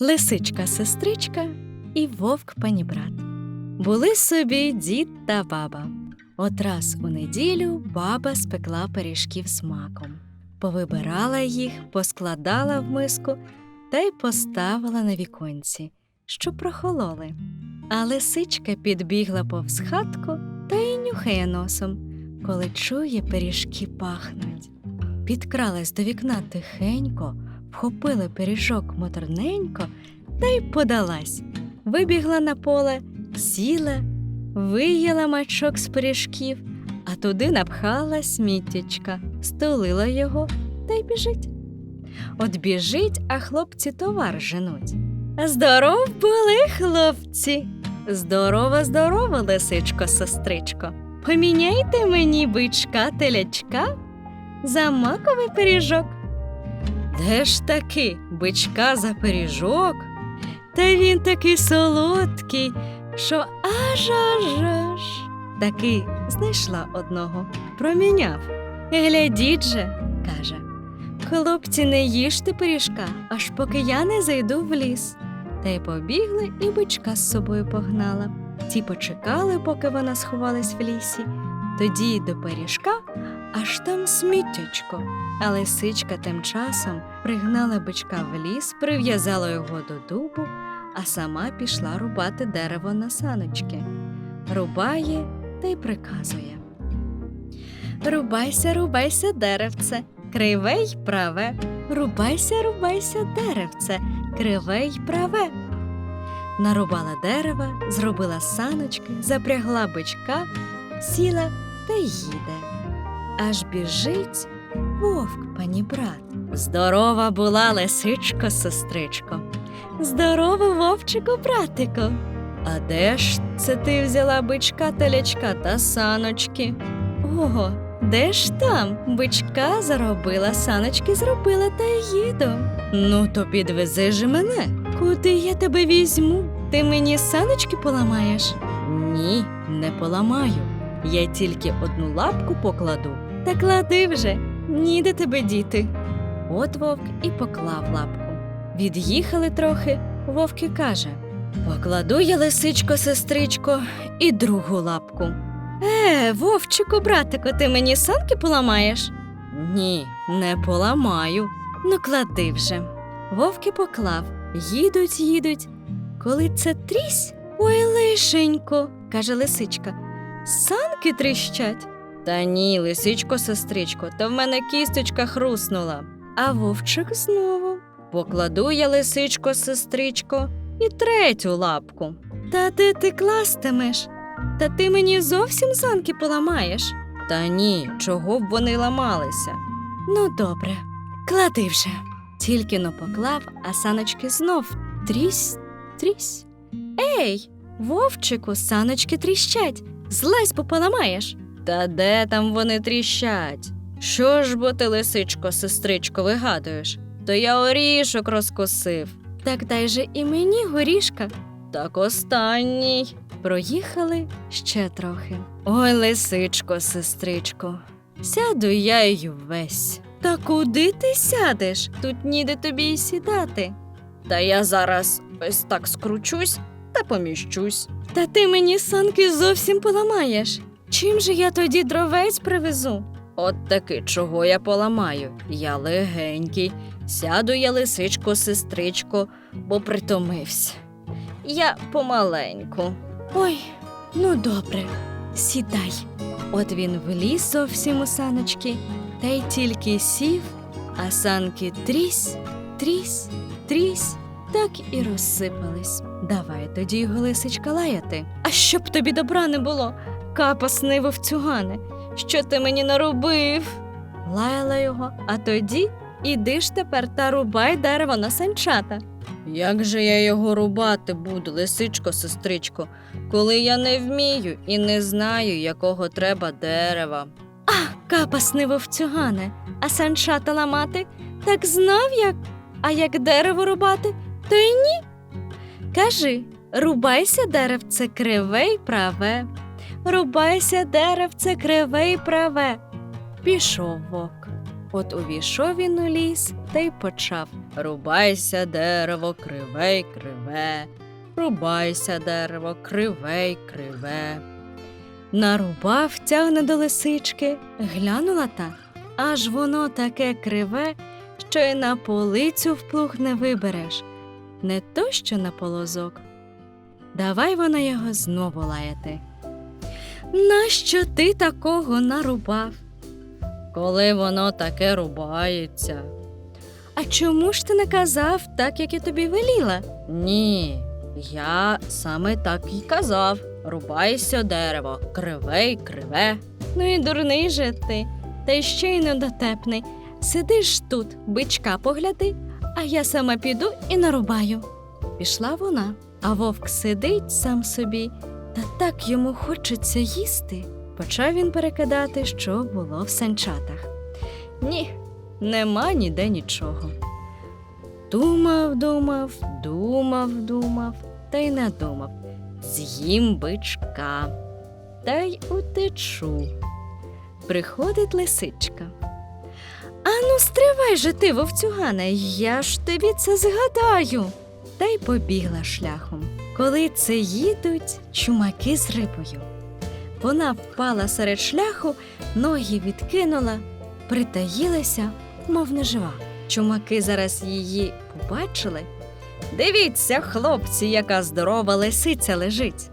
Лисичка сестричка і вовк панібрат. Були собі дід та баба. От раз у неділю баба спекла пиріжків з маком, повибирала їх, поскладала в миску та й поставила на віконці, щоб прохололи. А лисичка підбігла повз хатку та й нюхає носом, коли чує пиріжки пахнуть. Підкралась до вікна тихенько, вхопила пиріжок моторненько та й подалась. Вибігла на поле, сіла, виїла мачок з пиріжків, а туди напхала сміттячка, столила його та й біжить. От біжить, а хлопці товар женуть. Здоров були хлопці. Здорово, здорово, лисичко, сестричко. Поміняйте мені бичка телячка за маковий пиріжок. Де ж таки бичка за пиріжок? Та він такий солодкий, що аж аж аж. Таки знайшла одного, проміняв. Глядіть же, каже. Хлопці, не їжте пиріжка, аж поки я не зайду в ліс. Та й побігли, і бичка з собою погнала. Ті почекали, поки вона сховалась в лісі. Тоді й до пиріжка, аж там сміттячко. А лисичка тим часом пригнала бичка в ліс, прив'язала його до дубу, а сама пішла рубати дерево на саночки. Рубає та й приказує. Рубайся, рубайся, деревце, криве й праве. Рубайся, рубайся, деревце, криве й праве. Нарубала дерева, зробила саночки, запрягла бичка, сіла та їде. Аж біжить вовк, пані брат. Здорова була лисичко, сестричко. Здорово, вовчику, братику. А де ж це ти взяла бичка, телячка та саночки? Ого, де ж там? Бичка заробила, саночки зробила та їду. Ну, то підвези ж мене. Куди я тебе візьму? Ти мені саночки поламаєш? Ні, не поламаю. Я тільки одну лапку покладу. Та клади вже, ніде тебе діти. От вовк і поклав лапку. Від'їхали трохи, вовк і каже: Покладу я лисичко, сестричко, і другу лапку. Е, вовчику, братику, ти мені санки поламаєш? Ні, не поламаю. Ну, клади вже. Вовки поклав, їдуть, їдуть. Коли це трісь, ой, лишенько, каже лисичка. Санки тріщать. Та ні, лисичко, сестричко, та в мене кісточка хруснула. А вовчик знову. Покладу я лисичко, сестричко, і третю лапку. Та де ти кластимеш? Та ти мені зовсім санки поламаєш. Та ні, чого б вони ламалися. Ну, добре, клади вже. Тільки но поклав, а саночки знов трісь, трісь. Ей, вовчику, саночки тріщать. Злазь, бо поламаєш. Та де там вони тріщать? Що ж бо ти, лисичко, сестричко, вигадуєш? То я орішок розкосив. Так дай же і мені горішка. Так останній. Проїхали ще трохи. Ой, лисичко, сестричко, сяду я й увесь. Та куди ти сядеш? Тут ніде тобі й сідати. Та я зараз ось так скручусь та поміщусь. Та ти мені санки зовсім поламаєш. Чим же я тоді дровець привезу? От таки, чого я поламаю? Я легенький. Сяду я, лисичко, сестричко, бо притомився. Я помаленьку. Ой, ну добре, сідай. От він вліз зовсім у саночки, та й тільки сів, а санки трісь, трісь, трісь, так і розсипались. Давай тоді його лисичка лаяти. А щоб тобі добра не було, капасний вовцюгане, що ти мені наробив? Лаяла його, а тоді іди ж тепер та рубай дерево на санчата. Як же я його рубати буду, лисичко, сестричко, коли я не вмію і не знаю, якого треба дерева. А, капасний вовцюгане, а санчата ламати так знав як, а як дерево рубати, то й ні. Кажи, рубайся деревце криве й праве, рубайся деревце криве й праве. Пішов вовк. От увійшов він у ліс та й почав Рубайся, дерево, криве й криве, рубайся, дерево, криве й криве. Нарубав, тягне до лисички, глянула та, аж воно таке криве, що й на полицю вплуг не вибереш, не то що на полозок. Давай вона його знову лаяти. Нащо ти такого нарубав? Коли воно таке рубається. А чому ж ти не казав так, як я тобі веліла? Ні, я саме так і казав. Рубайся дерево, криве й криве. Ну і дурний же ти, та ще й недотепний. Сидиш тут, бичка погляди, а я сама піду і нарубаю. Пішла вона, а вовк сидить сам собі, та так йому хочеться їсти. Почав він перекидати, що було в санчатах. Ні, нема ніде нічого. Думав, думав, думав, думав, та й не думав. З'їм бичка, та й утечу. Приходить лисичка. Ану, стривай же ти, вовцюгане, я ж тобі це згадаю. Та й побігла шляхом. Коли це їдуть чумаки з рибою. Вона впала серед шляху, ноги відкинула, притаїлася, мов нежива. Чумаки зараз її побачили. Дивіться, хлопці, яка здорова лисиця лежить.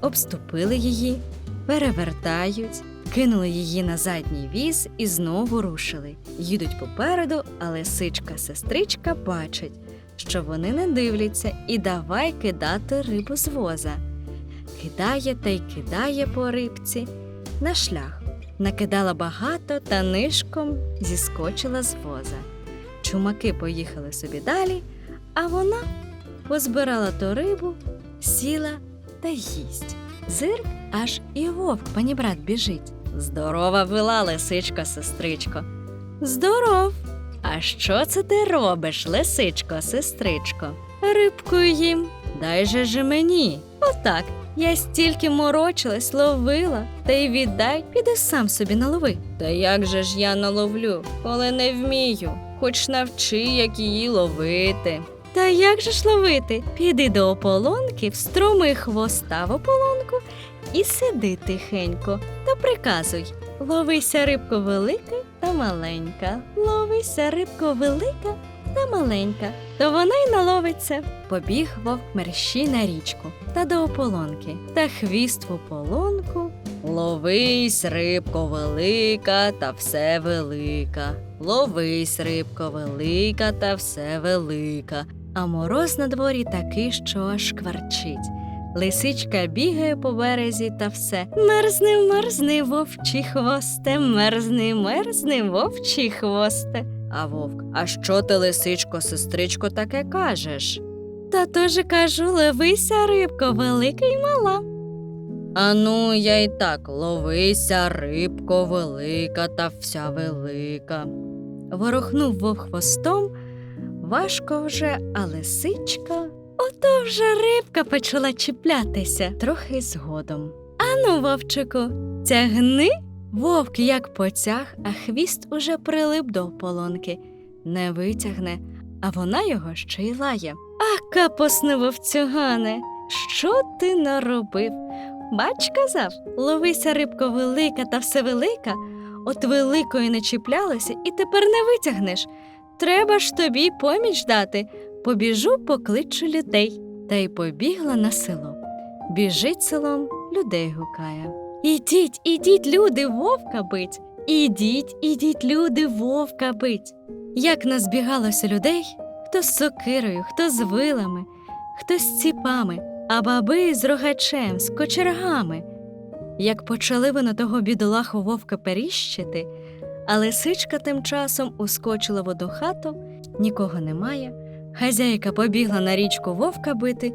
Обступили її, перевертають, кинули її на задній віз і знову рушили. Їдуть попереду, а лисичка-сестричка бачить, що вони не дивляться, і давай кидати рибу з воза. Кидає та й кидає по рибці на шлях. Накидала багато та нишком зіскочила з воза. Чумаки поїхали собі далі, а вона позбирала ту рибу, сіла та їсть. Зирк аж і вовк панібрат біжить. Здорова вила, лисичко, сестричко. Здоров. А що це ти робиш, лисичко, сестричко? Рибку їм. Дай же ж мені. Отак. Я стільки морочилась, ловила, та й віддай, піди сам собі налови. Та як же ж я наловлю, коли не вмію, хоч навчи, як її ловити. Та як же ж ловити? Піди до ополонки, встроми хвоста в ополонку і сиди тихенько та приказуй. Ловися рибко велика маленька, ловися рибко велика та маленька, то вона й наловиться. Побіг вовк мерщій на річку та до ополонки, та хвіст в ополонку. Ловись, рибко велика та все велика. Ловись, рибко велика та все велика. А мороз на дворі такий, що аж кварчить. Лисичка бігає по березі та все. Мерзни, мерзни, вовчий хвосте, мерзни, мерзни, вовчий хвосте. А вовк, а що ти, лисичко, сестричко, таке кажеш? Та тож кажу, ловися, рибко, велика й мала. Ану, я й так ловися, рибко, велика та вся велика. Ворохнув вовк хвостом, важко вже, а лисичка. Ото вже рибка почала чіплятися трохи згодом. Ану, вовчику, тягни. Вовк як потяг, а хвіст уже прилип до ополонки. Не витягне, а вона його ще й лає. А капосне вовцюгане, що ти наробив? Бач, казав, ловися рибко велика та все велика, от великої не чіплялася і тепер не витягнеш. Треба ж тобі поміч дати. Побіжу, покличу людей. Та й побігла на село. Біжить селом, людей гукає. Ідіть, ідіть, люди, вовка бить. Ідіть, ідіть, люди, вовка бить. Як назбігалося людей, хто з сокирою, хто з вилами, хто з ціпами, а баби з рогачем, з кочергами. Як почали вони того бідолаху вовка періщити, а лисичка тим часом ускочила в хату, нікого немає. Хазяйка побігла на річку вовка бити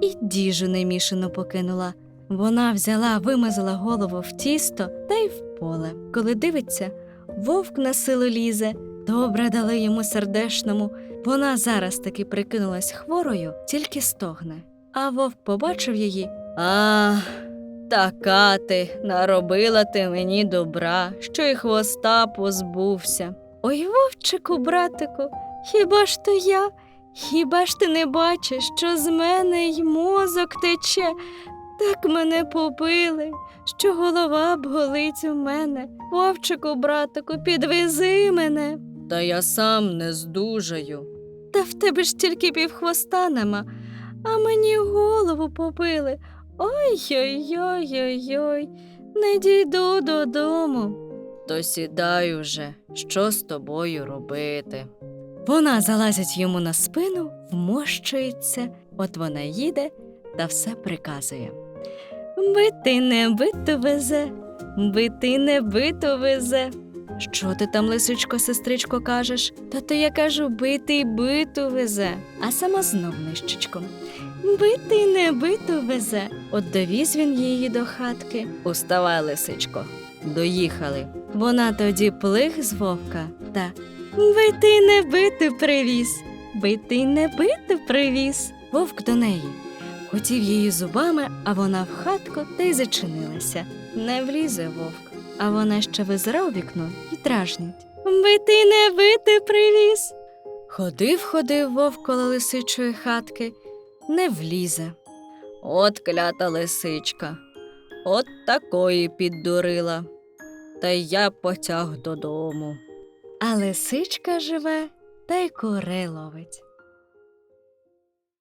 і діжу немішану покинула. Вона взяла, вимазала голову в тісто та й в поле. Коли дивиться, вовк на силу лізе, добре дали йому сердешному. Вона зараз таки прикинулась хворою, тільки стогне. А вовк побачив її. А, Така ти наробила ти мені добра, що й хвоста позбувся. Ой, вовчику, братику, хіба ж то я? Хіба ж ти не бачиш, що з мене й мозок тече? Так мене побили, що голова болить у мене. Вовчику, братику, підвези мене. Та я сам не здужаю. Та в тебе ж тільки півхвоста нема, а мені голову побили. Ой-ой-ой-ой-ой, не дійду додому. То сідай уже, що з тобою робити? Вона залазить йому на спину, вмощується, от вона їде та все приказує. Бити не биту везе, бити не биту везе. Що ти там, лисичко, сестричко, кажеш? Та то я кажу, бити биту везе, а сама знов нищечком. Бити не биту везе. От довіз він її до хатки. Уставай, лисичко. Доїхали. Вона тоді плих з вовка та бити не биту привіз. Бити не биту привіз. Вовк до неї. Хотів її зубами, а вона в хатку та й зачинилася. Не влізе вовк, а вона ще визира у вікно і дражнить. Бити не бити привіз. Ходив, ходив вовк коло лисичої хатки, не влізе. От клята лисичка, от такої піддурила. Та я потяг додому. А лисичка живе та й кури ловить.